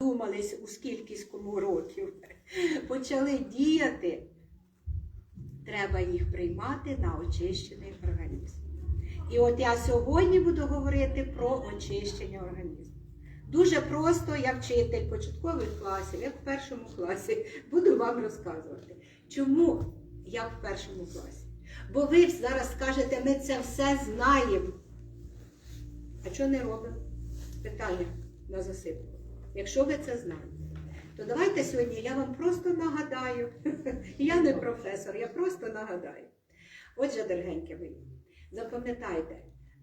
задумались у скількіському років, почали діяти, треба їх приймати на очищений організм. І от я сьогодні буду говорити про очищення організму. Дуже просто, я вчитель початкових класів, як в першому класі, буду вам розказувати. Чому я в першому класі? Бо ви зараз скажете, ми це все знаємо. А що не робимо? Питання на засипку. Якщо ви це знаєте, то давайте сьогодні я вам просто нагадаю. Я не професор, я просто нагадаю. Отже, дорогенькі ви, запам'ятайте,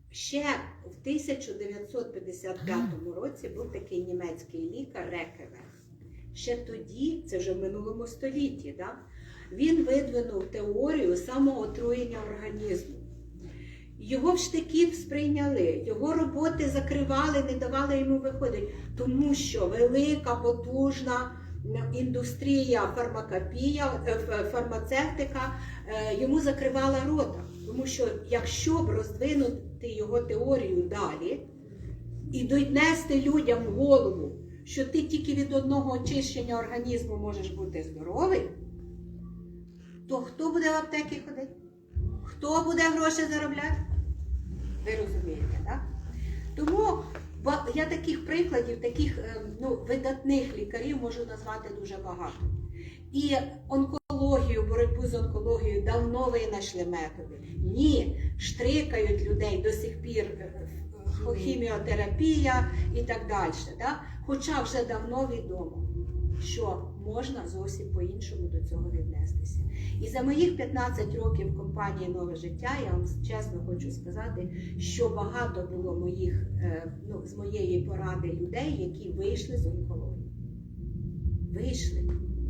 ще в 1955 році був такий німецький лікар Рекеве. Ще тоді, це вже в минулому столітті, да? він видвинув теорію самоотруєння організму. Його в штиків сприйняли, його роботи закривали, не давали йому виходити, тому що велика, потужна індустрія, фармакопія, е, фармацевтика е, йому закривала рота. Тому що якщо б роздвинути його теорію далі і донести людям в голову, що ти тільки від одного очищення організму можеш бути здоровий, то хто буде в аптеки ходити? Хто буде гроші заробляти? Ви розумієте, так? Тому я таких прикладів, таких е, ну, видатних лікарів можу назвати дуже багато. І онкологію, боротьбу з онкологією давно винайшли методи. Ні, штрикають людей до сих пір е, е, хіміотерапія і так далі. Да? Хоча вже давно відомо, що можна зовсім по-іншому до цього віднестися. І за моїх 15 років компанії Нове життя я вам чесно хочу сказати, що багато було моїх, е, ну, з моєї поради людей, які вийшли з онкології. Вийшли.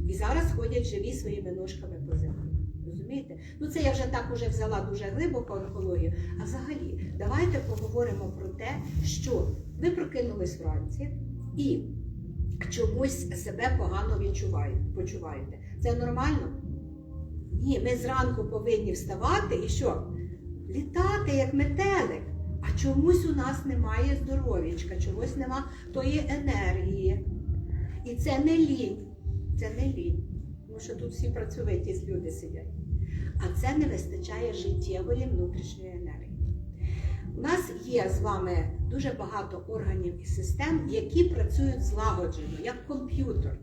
І зараз ходять живі своїми ножками по землі. Розумієте? Ну це я вже так уже взяла дуже глибоко онкологію. А взагалі, давайте поговоримо про те, що ви прокинулись вранці і чомусь себе погано відчуваєте, почуваєте. Це нормально? Ні, ми зранку повинні вставати і що? Літати, як метелик. А чомусь у нас немає здоров'ячка, чогось нема тої енергії. І це не лінь. Це не лінь. Тому що тут всі працьовиті люди сидять. А це не вистачає життєвої внутрішньої енергії. У нас є з вами дуже багато органів і систем, які працюють злагоджено, як комп'ютер.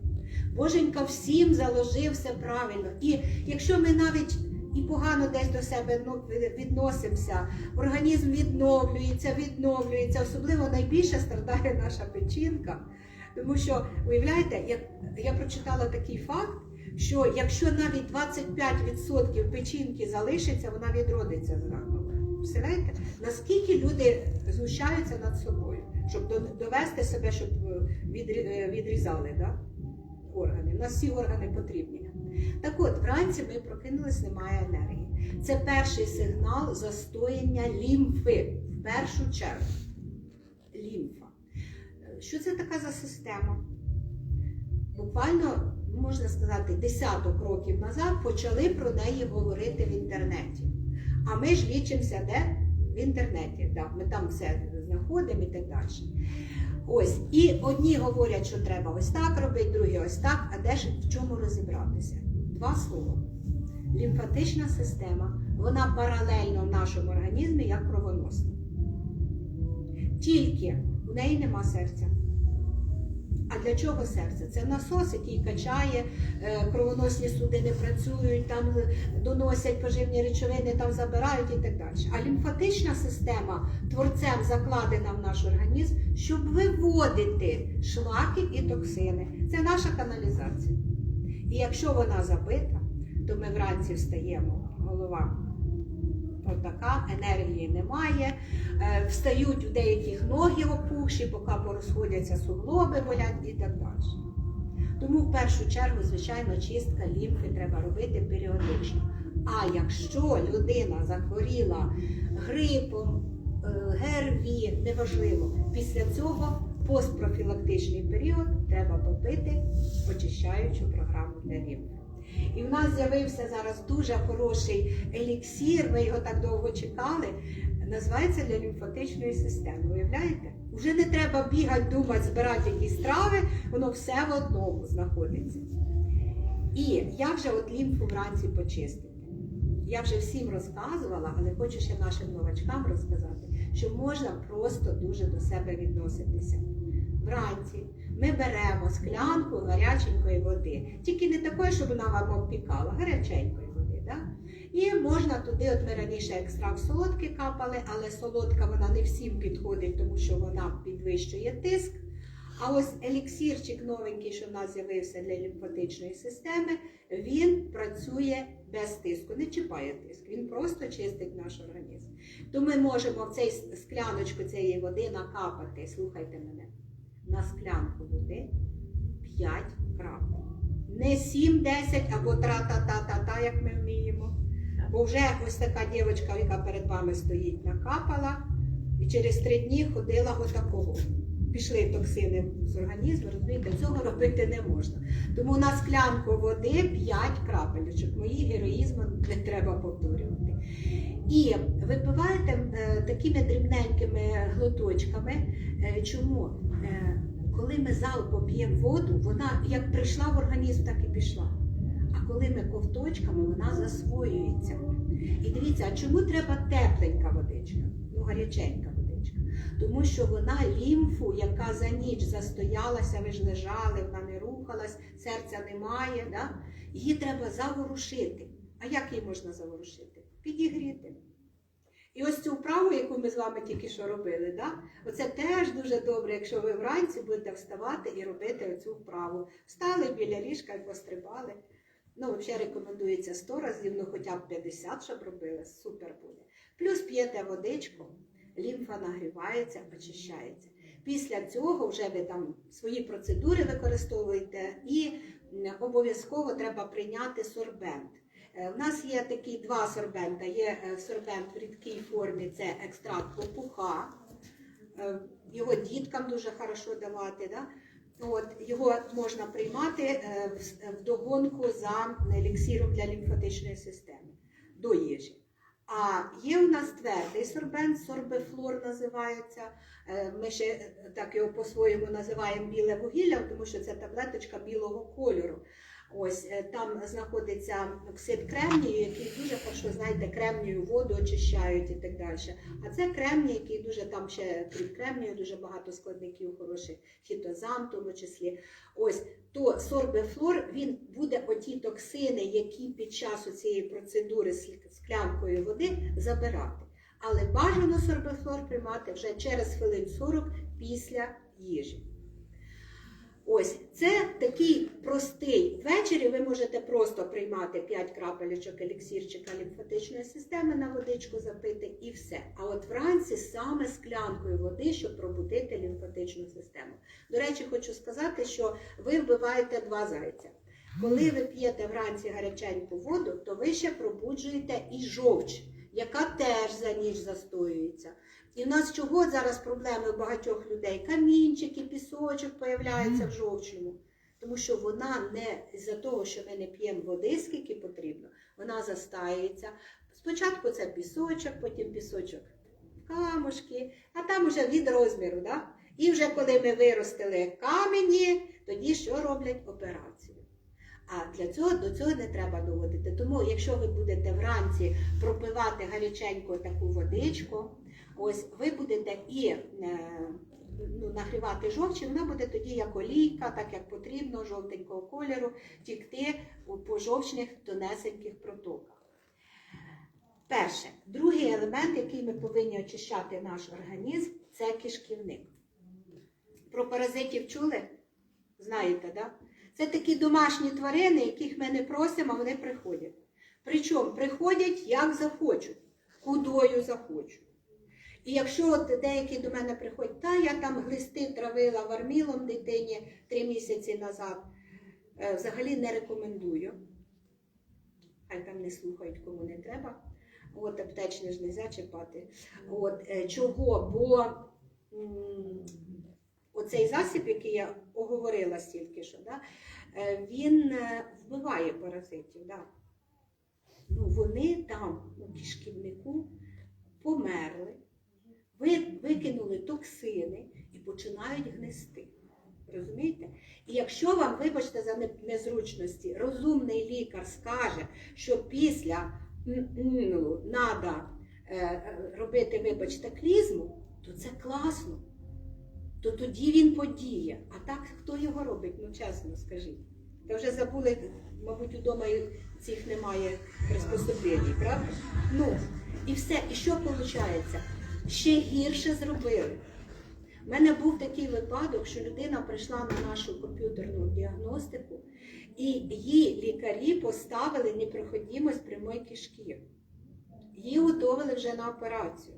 Боженька всім заложив все правильно. І якщо ми навіть і погано десь до себе ну, відносимося, організм відновлюється, відновлюється, особливо найбільше страдає наша печінка. Тому що, уявляєте, я, я прочитала такий факт, що якщо навіть 25% печінки залишиться, вона відродиться зранку. Представляєте? Наскільки люди знущаються над собою, щоб довести себе, щоб е, е, відрізали да? Нас всі органи потрібні. Так от, вранці ми прокинулись, немає енергії. Це перший сигнал застояння лімфи в першу чергу. Лімфа. Що це така за система? Буквально, можна сказати, десяток років назад почали про неї говорити в інтернеті. А ми ж лічимося де? В інтернеті. Да, ми там все знаходимо і так далі. Ось, і одні говорять, що треба ось так робити, другі ось так, а де ж в чому розібратися? Два слова. Лімфатична система, вона паралельно в нашому організмі як кровоносна. Тільки у неї нема серця. А для чого серце? Це насос, який качає, е, кровоносні судини працюють, там доносять поживні речовини, там забирають і так далі. А лімфатична система творцем закладена в наш організм, щоб виводити шлаки і токсини. Це наша каналізація. І якщо вона забита, то ми вранці встаємо, голова отака, енергії немає, е, встають у деяких ноги опухші, поки порозходяться суглоби, болять і так далі. Тому в першу чергу, звичайно, чистка лімфи треба робити періодично. А якщо людина захворіла грипом, е, ГРВІ, неважливо, після цього постпрофілактичний період треба попити очищаючу програму для лімфи. І в нас з'явився зараз дуже хороший еліксір, ми його так довго чекали. Називається для лімфатичної системи. Уявляєте? Вже не треба бігати, думати, збирати якісь трави, воно все в одному знаходиться. І як же от лімфу вранці почистити? Я вже всім розказувала, але хочу ще нашим новачкам розказати, що можна просто дуже до себе відноситися. Вранці ми беремо склянку гаряченької води, тільки не такої, щоб вона вам обпікала, гаряченької води. Да? І можна туди, от ми раніше екстракт солодкий капали, але солодка вона не всім підходить, тому що вона підвищує тиск. А ось еліксірчик новенький, що в нас з'явився для лімфатичної системи, він працює без тиску, не чіпає тиск, він просто чистить наш організм. То ми можемо в цей скляночку цієї води накапати, слухайте мене, на склянку води 5 крапель. Не 7, 10 або тра-та-та-та-та, як ми вміємо. Бо вже ось така дівчинка, яка перед вами стоїть, накапала, і через три дні ходила отакого. Пішли токсини з організму, розумієте, цього робити не можна. Тому на склянку води 5 крапелючок. Мої героїзми не треба повторювати. І випиваєте е, такими дрібненькими глоточками. Е, чому? Е, коли ми залпом п'ємо воду, вона як прийшла в організм, так і пішла. А коли ми ковточками, вона засвоюється. І дивіться, а чому треба тепленька водичка? Ну, гаряченька водичка. Тому що вона лімфу, яка за ніч застоялася, ви ж лежали, вона не рухалась, серця немає, да? її треба заворушити. А як її можна заворушити? Підігріти. І ось цю вправу, яку ми з вами тільки що робили, да? оце теж дуже добре, якщо ви вранці будете вставати і робити оцю вправу. Встали біля ліжка і пострибали. Ну, взагалі рекомендується 100 разів, ну хоча б 50, щоб робили, супер буде. Плюс п'єте водичку, лімфа нагрівається, очищається. Після цього вже ви там свої процедури використовуєте і обов'язково треба прийняти сорбент. Е, У нас є такі два сорбента. Є е, сорбент в рідкій формі, це екстракт лопуха. Е, Його діткам дуже хорошо давати. Да? От, його можна приймати е, в вдогонку за еліксиром для лімфатичної системи до їжі. А є у нас твердий сорбент, сорбефлор називається. Е, Ми ще е, так його по-своєму називаємо біле вугілля, тому що це таблеточка білого кольору. Ось е, там знаходиться оксид кремнію, який дуже хорошо, знаєте, кремнію воду очищають і так далі. А це кремній, який дуже там ще крім кремнію, дуже багато складників хороших, фітозан в тому числі. Ось то сорбефлор він буде оті токсини, які під час цієї процедури з склянкою води забирати. Але бажано сорбефлор приймати вже через хвилин 40 після їжі. Ось це такий простий. Ввечері ви можете просто приймати 5 крапелечок еліксірчика лімфатичної системи на водичку запити і все. А от вранці саме склянкою води, щоб пробудити лімфатичну систему. До речі, хочу сказати, що ви вбиваєте два зайця. Коли ви п'єте вранці гаряченьку воду, то ви ще пробуджуєте і жовч, яка теж за ніч застоюється. І в нас чого зараз проблеми у багатьох людей? Камінчики, пісочок появляється в жовчному. Тому що вона не з-за того, що ми не п'ємо води, скільки потрібно, вона застається. Спочатку це пісочок, потім пісочок в камушки, а там вже від розміру. Да? І вже коли ми виростили камені, тоді що роблять операцію. А для цього до цього не треба доводити. Тому, якщо ви будете вранці пропивати гаряченьку таку водичку, ось ви будете і е, ну, нагрівати жовч, і вона буде тоді як олійка, так як потрібно, жовтенького кольору, тікти по жовчних тонесеньких протоках. Перше, другий елемент, який ми повинні очищати наш організм, це кишківник. Про паразитів чули? Знаєте? Да? Це такі домашні тварини, яких ми не просимо, а вони приходять. Причому приходять як захочуть, худою захочуть. І якщо от деякі до мене приходять, та я там глисти травила вармілом дитині три місяці назад, е, взагалі не рекомендую. Хай там не слухають, кому не треба. От аптечне ж не можна чіпати. От, е, чого? Бо оцей засіб, який я оговорила стільки що, да, е, він вбиває паразитів. Да. Ну, вони там у кишківнику померли, ви- викинули токсини, і починають гнисти. Розумієте? І якщо вам, вибачте за незручності, розумний лікар скаже, що після м, ну, е, робити, вибачте, клізму, то це класно. То тоді він подіє. А так хто його робить? Ну чесно скажіть. Та вже забули, мабуть, вдома і цих немає приспособлень, правда? Ну, і все. І що виходить? Ще гірше зробили. У мене був такий випадок, що людина прийшла на нашу комп'ютерну діагностику, і їй лікарі поставили непроходимость прямої кишки. Її готували вже на операцію.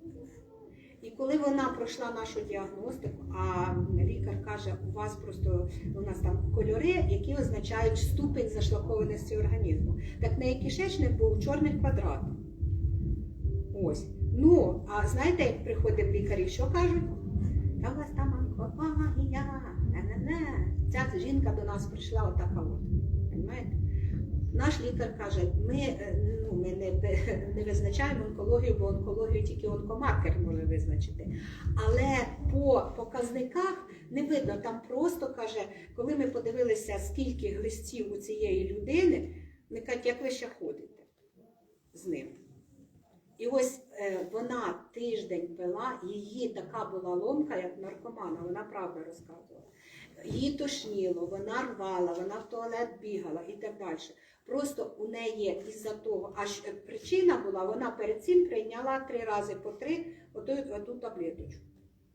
І коли вона пройшла нашу діагностику, а лікар каже, у вас просто у нас там кольори, які означають ступень зашлакованості організму. Так неї кишечник був у чорних квадратах. Ось. Ну, а знаєте, як приходимо лікарі, що кажуть? Та у вас там онкологія. Ця жінка до нас прийшла отака от. Понимаєте? Наш лікар каже, ми, е, ну, ми не, не визначаємо онкологію, бо онкологію тільки онкомаркер може визначити. Але по показниках не видно, там просто каже, коли ми подивилися, скільки глистів у цієї людини, вони кажуть, як ви ще ходите з ним. І ось е, вона тиждень пила, її така була ломка, як наркомана, вона правда розказувала. Її тошніло, вона рвала, вона в туалет бігала і так далі. Просто у неї із-за того, аж причина була, вона перед цим прийняла три рази по три оту, оту таблеточку.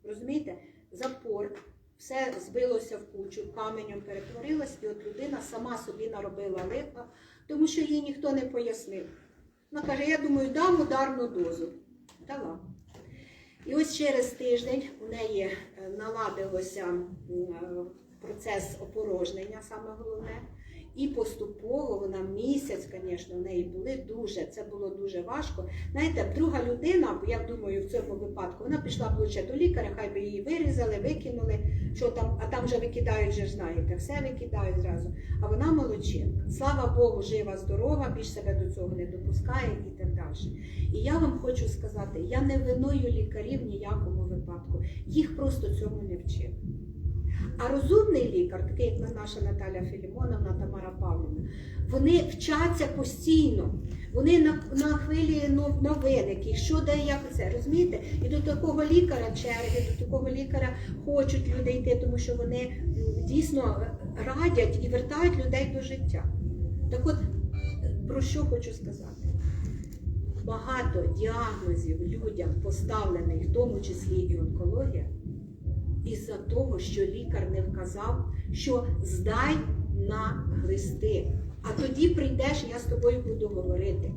Розумієте? Запор, все збилося в кучу, каменем перетворилось, і от людина сама собі наробила лиха, тому що їй ніхто не пояснив. Вона каже, я думаю, дам ударну дозу. Дала. І ось через тиждень у неї е, наладився е, процес опорожнення, саме головне. І поступово вона місяць, звісно, в неї були дуже, це було дуже важко. Знаєте, друга людина, я думаю, в цьому випадку, вона пішла б лише до лікаря, хай би її вирізали, викинули, що там, а там вже викидають, вже знаєте, все викидають зразу. А вона молодчинка. Слава Богу, жива, здорова, більш себе до цього не допускає і так далі. І я вам хочу сказати, я не виною лікарів в ніякому випадку. Їх просто цьому не вчили. А розумний лікар, такий як наша Наталя Філімоновна, Тамара Павлівна, вони вчаться постійно. Вони на, на хвилі нов- новин, які що де як це, розумієте? І до такого лікаря черги, до такого лікаря хочуть люди йти, тому що вони дійсно радять і вертають людей до життя. Так от, про що хочу сказати? Багато діагнозів людям поставлених, в тому числі і онкологія, із-за того, що лікар не вказав, що здай на глисти. А тоді прийдеш, я з тобою буду говорити.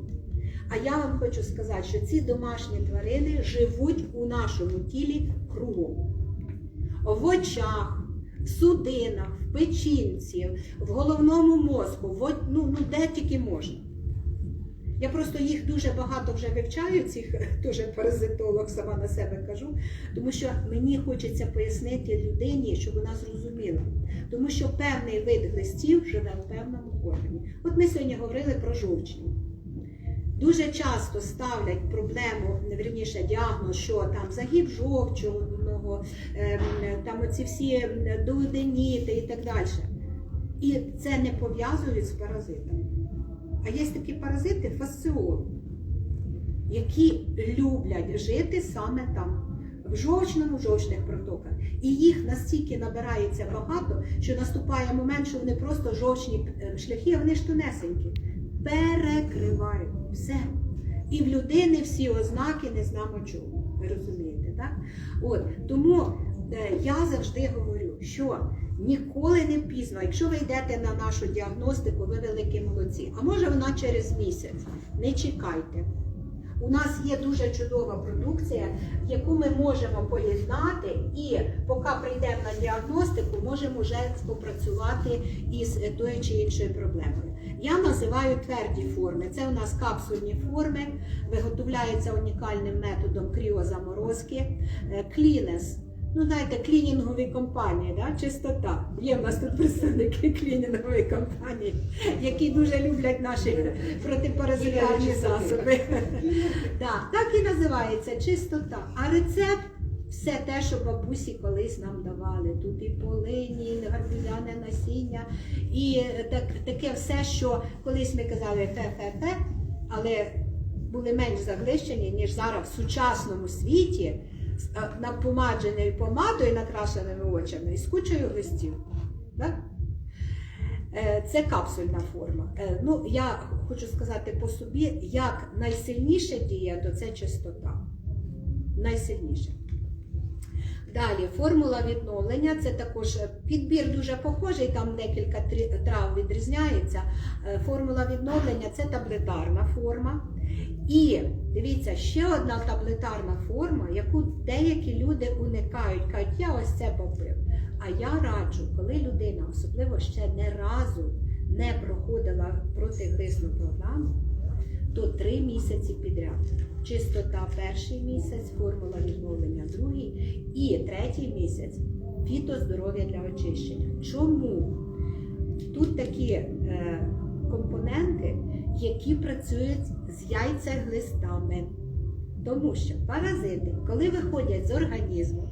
А я вам хочу сказати, що ці домашні тварини живуть у нашому тілі кругом. В очах, в судинах, в печінці, в головному мозку, в, ну, ну де тільки можна. Я просто їх дуже багато вже вивчаю, цих дуже паразитолог сама на себе кажу, тому що мені хочеться пояснити людині, щоб вона зрозуміла. Тому що певний вид глистів живе в певному органі. От ми сьогодні говорили про жовчні. Дуже часто ставлять проблему, вірніше, діагноз, що там загиб жовчного, ем, там оці всі ем, дуоденіти і так далі. І це не пов'язують з паразитами. А є такі паразити фасціоли, які люблять жити саме там, в жовчному, жовчних протоках. І їх настільки набирається багато, що наступає момент, що вони просто жовчні е, шляхи, а вони ж тонесенькі, перекривають все. І в людини всі ознаки не знамо чого. Ви розумієте, так? От, тому е, я завжди говорю, що ніколи не пізно, якщо ви йдете на нашу діагностику, ви великі молодці. А може вона через місяць. Не чекайте. У нас є дуже чудова продукція, яку ми можемо поєднати, і поки прийдемо на діагностику, можемо вже співпрацювати із тою чи іншою проблемою. Я називаю тверді форми. Це у нас капсульні форми, виготовляються унікальним методом кріозаморозки. Е, Клінес. Ну, знаєте, клінінгові компанії, да? чистота. Є в нас тут представники клінінгової компанії, які дуже люблять наші протипаразитарні засоби. Да, так і називається чистота. А рецепт все те, що бабусі колись нам давали. Тут і полині, і гарбузяне насіння, і так, таке все, що колись ми казали фе-фе-фе, але були менш заглищені, ніж зараз в сучасному світі е, напомадженою помадою, накрашеними очами і з кучою листів. Так? Е, Це капсульна форма. Е, Ну, я хочу сказати по собі, як найсильніша дія, то це чистота. Найсильніше. Далі, формула відновлення це також е, підбір дуже похожий, там декілька трав відрізняється. Е, Формула відновлення це таблетарна форма. І дивіться, ще одна таблетарна форма, яку деякі люди уникають, кажуть, я ось це попив. А я раджу, коли людина, особливо ще не разу не проходила протиглисну програму, то три місяці підряд. Чистота перший місяць, формула відновлення другий і третій місяць фітоздоров'я для очищення. Чому? Тут такі е, компоненти, які працюють з яйцеглистами. Тому що паразити, коли виходять з організму,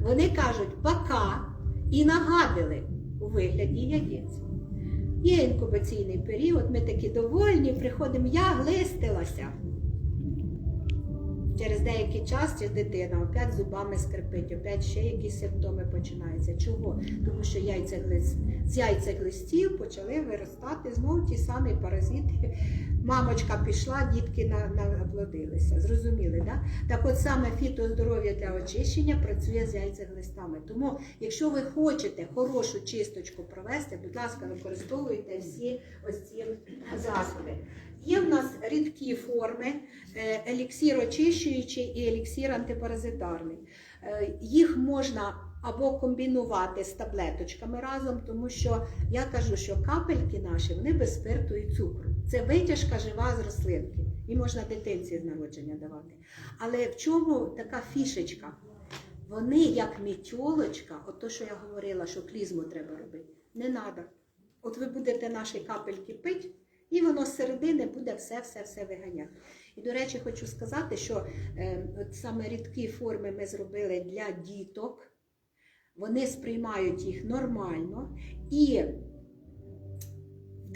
вони кажуть пока і нагадили у вигляді яєць. Є інкубаційний період, ми такі довольні, приходимо, я глистилася. Через деякий час ця дитина опять зубами скрипить, опять ще якісь симптоми починаються. Чого? Тому що яйцеглист, з яйцеглистів почали виростати знову ті самі паразити. Мамочка пішла, дітки наплодилися. Зрозуміли, да? Так от саме фітоздоров'я для очищення працює з яйцеглистами. Тому, якщо ви хочете хорошу чисточку провести, будь ласка, використовуйте всі ось ці засоби. Є в нас рідкі форми, е, еліксир очищуючий і еліксир антипаразитарний. Е, Їх можна або комбінувати з таблеточками разом, тому що я кажу, що капельки наші вони без спирту і цукру. Це витяжка жива з рослинки. І можна дитинці з народження давати. Але в чому така фішечка? Вони як мітьолочка, от то, що я говорила, що клізму треба робити, не треба. От ви будете наші капельки пити, і воно з середини буде все-все-все виганяти. І, до речі, хочу сказати, що е, от саме рідкі форми ми зробили для діток. Вони сприймають їх нормально. І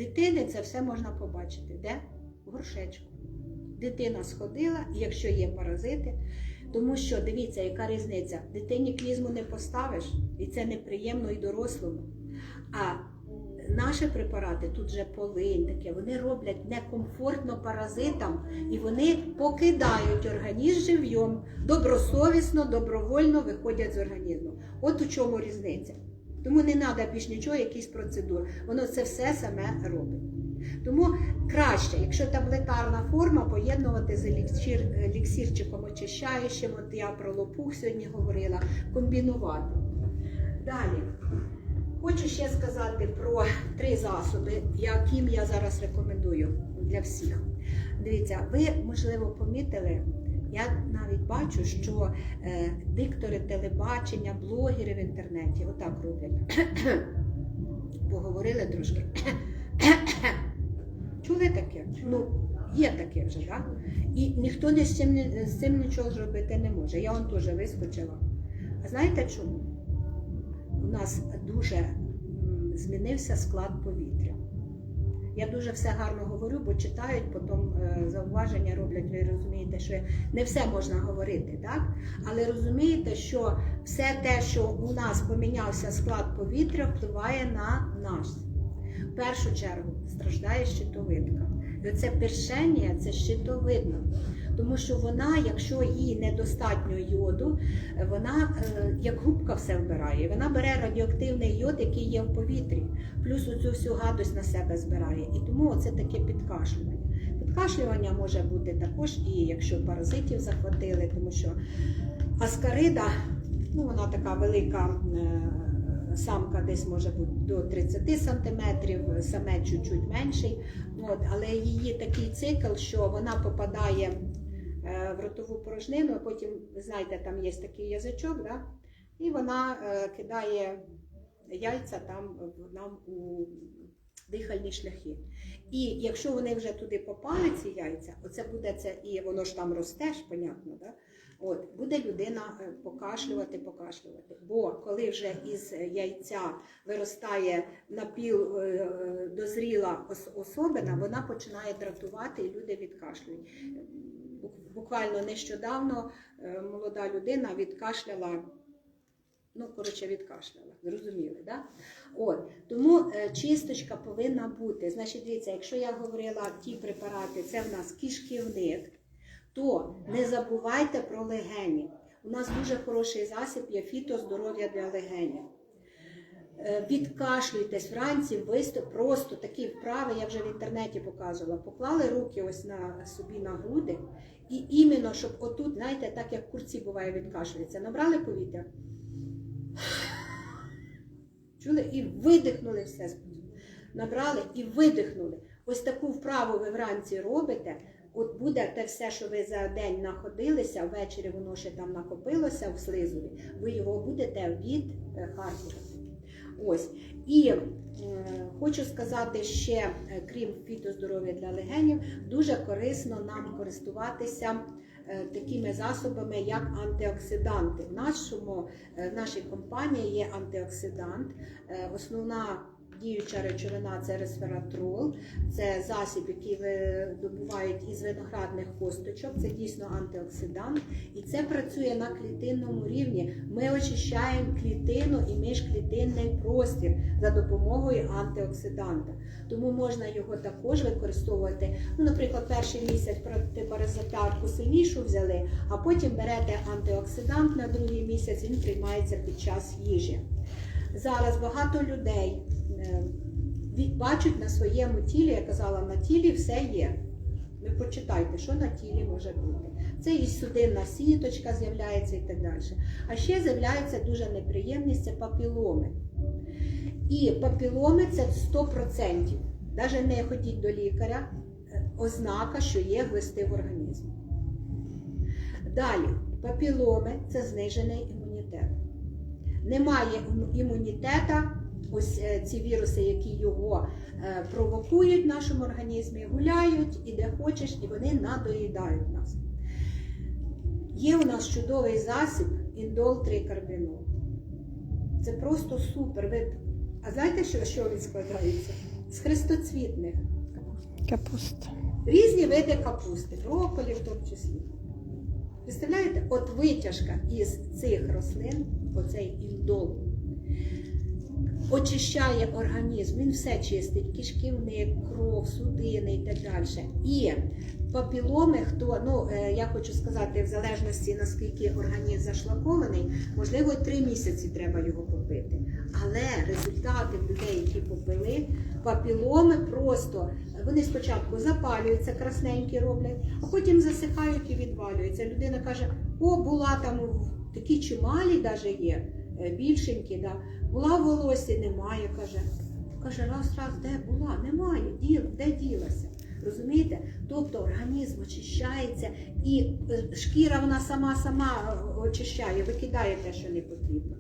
дитини це все можна побачити. Де? В горшечку. Дитина сходила, якщо є паразити, тому що дивіться, яка різниця. Дитині клізму не поставиш, і це неприємно і дорослому. А наші препарати, тут же полинь таке, вони роблять некомфортно паразитам і вони покидають організм живьом, добросовісно, добровольно виходять з організму. От у чому різниця. Тому не треба більш нічого, якісь процедури. Воно це все саме робить. Тому краще, якщо таблетарна форма, поєднувати з еліксир, еліксирчиком очищаючим, от я про лопух сьогодні говорила, комбінувати. Далі. Хочу ще сказати про три засоби, яким я зараз рекомендую для всіх. Дивіться, ви, можливо, помітили, я навіть бачу, що е, диктори телебачення, блогери в інтернеті отак роблять. Поговорили трошки. Чули таке? Ну, є таке вже, так? І ніхто не з цим, з цим нічого зробити не може. Я он теж вискочила. А знаєте чому? У нас дуже змінився склад повітря. Я дуже все гарно говорю, бо читають, потім е, зауваження роблять. Ви розумієте, що не все можна говорити, так? Але розумієте, що все те, що у нас помінявся склад повітря, впливає на нас. В першу чергу страждає щитовидка. І оце першення це щитовидна. Тому що вона, якщо їй недостатньо йоду, вона е, як губка все вбирає. Вона бере радіоактивний йод, який є в повітрі, плюс оцю всю гадость на себе збирає. І тому це таке підкашлювання. Підкашлювання може бути також і якщо паразитів захватили, тому що аскарида, ну вона така велика. е, Самка десь може бути до 30 сантиметрів, саме чуть-чуть менший. От, але її такий цикл, що вона попадає в ротову порожнину, потім, ви знаєте, там є такий язичок, да? і вона е, кидає яйця там нам у дихальні шляхи. І якщо вони вже туди попали, ці яйця, оце буде це, і воно ж там росте ж, понятно, да? От, буде людина е, покашлювати, покашлювати. Бо коли вже із яйця виростає напіл е, е, дозріла особина, вона починає дратувати і люди відкашлюють. Бук- Буквально нещодавно е, молода людина відкашляла. Ну, коротше, відкашляла, зрозуміли, да? От, тому е, чисточка повинна бути. Значить, дивіться, якщо я говорила ті препарати, це в нас кишківник, то не забувайте про легені. У нас дуже хороший засіб є фітоздоров'я для легенів. Е, Відкашлюйтесь вранці, виступ, просто такі вправи, я вже в інтернеті показувала. Поклали руки ось на собі на груди, і іменно, щоб отут, знаєте, так як курці буває, відкашлюється, набрали повітря. Чули? І видихнули все. Набрали і видихнули. Ось таку вправу ви вранці робите. От буде те все, що ви за день находилися, ввечері воно ще там накопилося в слизові, ви його будете від відхаркувати. Ось. І е, хочу сказати ще, е, крім фітоздоров'я для легенів, дуже корисно нам користуватися е, такими засобами, як антиоксиданти. В, нашому, в нашій компанії є антиоксидант. Основна діюча речовина це ресвератрол. Це засіб, який добувають із виноградних косточок. Це дійсно антиоксидант. І це працює на клітинному рівні. Ми очищаємо клітину і міжклітинний простір за допомогою антиоксиданта. Тому можна його також використовувати. Ну, наприклад, перший місяць протипаразитарку сильнішу взяли, а потім берете антиоксидант на другий місяць, він приймається під час їжі. Зараз багато людей е, бачать на своєму тілі, я казала, на тілі все є. Ви почитайте, що на тілі може бути. Це і судинна сіточка з'являється і так далі. А ще з'являється дуже неприємність це папіломи. І папіломи це 100%. Навіть не ходіть до лікаря, е, ознака, що є глисти в організмі. Далі, папіломи це знижений імунітет. Немає ім- імунітета, ось е, ці віруси, які його е, провокують в нашому організмі, гуляють і де хочеш, і вони надоїдають нас. Є у нас чудовий засіб індол трикарбінол. Це просто супер. Ви... А знаєте, що, що він складається? З хрестоцвітних. Капуста. Різні види капусти, брокколі в тому числі. Представляєте, от витяжка із цих рослин, оцей індол, очищає організм, він все чистить, кишківник, кров, судини і так далі. І папіломи, хто, ну е, я хочу сказати, в залежності наскільки організм зашлакований, можливо, три місяці треба його попити. Але результати людей, які попили, папіломи просто вони спочатку запалюються, красненькі роблять, а потім засихають і відвалюються. Людина каже: о, була там такі чималі даже є, е, більшенькі, да. була в волосі, немає, каже. Каже, раз, раз, де була? Немає, діл, де ділася? Розумієте? Тобто організм очищається і е, шкіра вона сама сама е, очищає, викидає те, що не потрібно.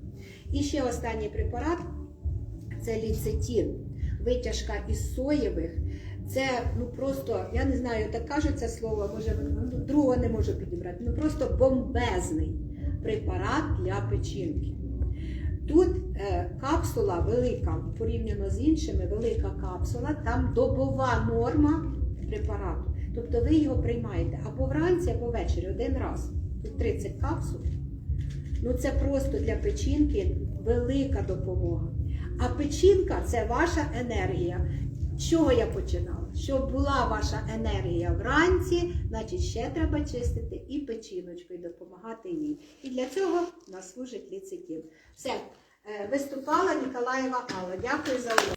І ще останній препарат це ліцетин, витяжка із соєвих. Це ну просто, я не знаю, так кажуть це слово, може другого не можу підібрати. Ну просто бомбезний препарат для печінки. Тут е, капсула велика, порівняно з іншими, велика капсула, там добова норма препарату. Тобто ви його приймаєте або вранці, або ввечері один раз. Тут 30 капсул. Ну це просто для печінки велика допомога. А печінка це ваша енергія. З чого я починала? Щоб була ваша енергія вранці, значить ще треба чистити і печіночку, і допомагати їй. І для цього нас служить ліцитів. Все, Е, виступала Ніколаєва Алла. Дякую за увагу.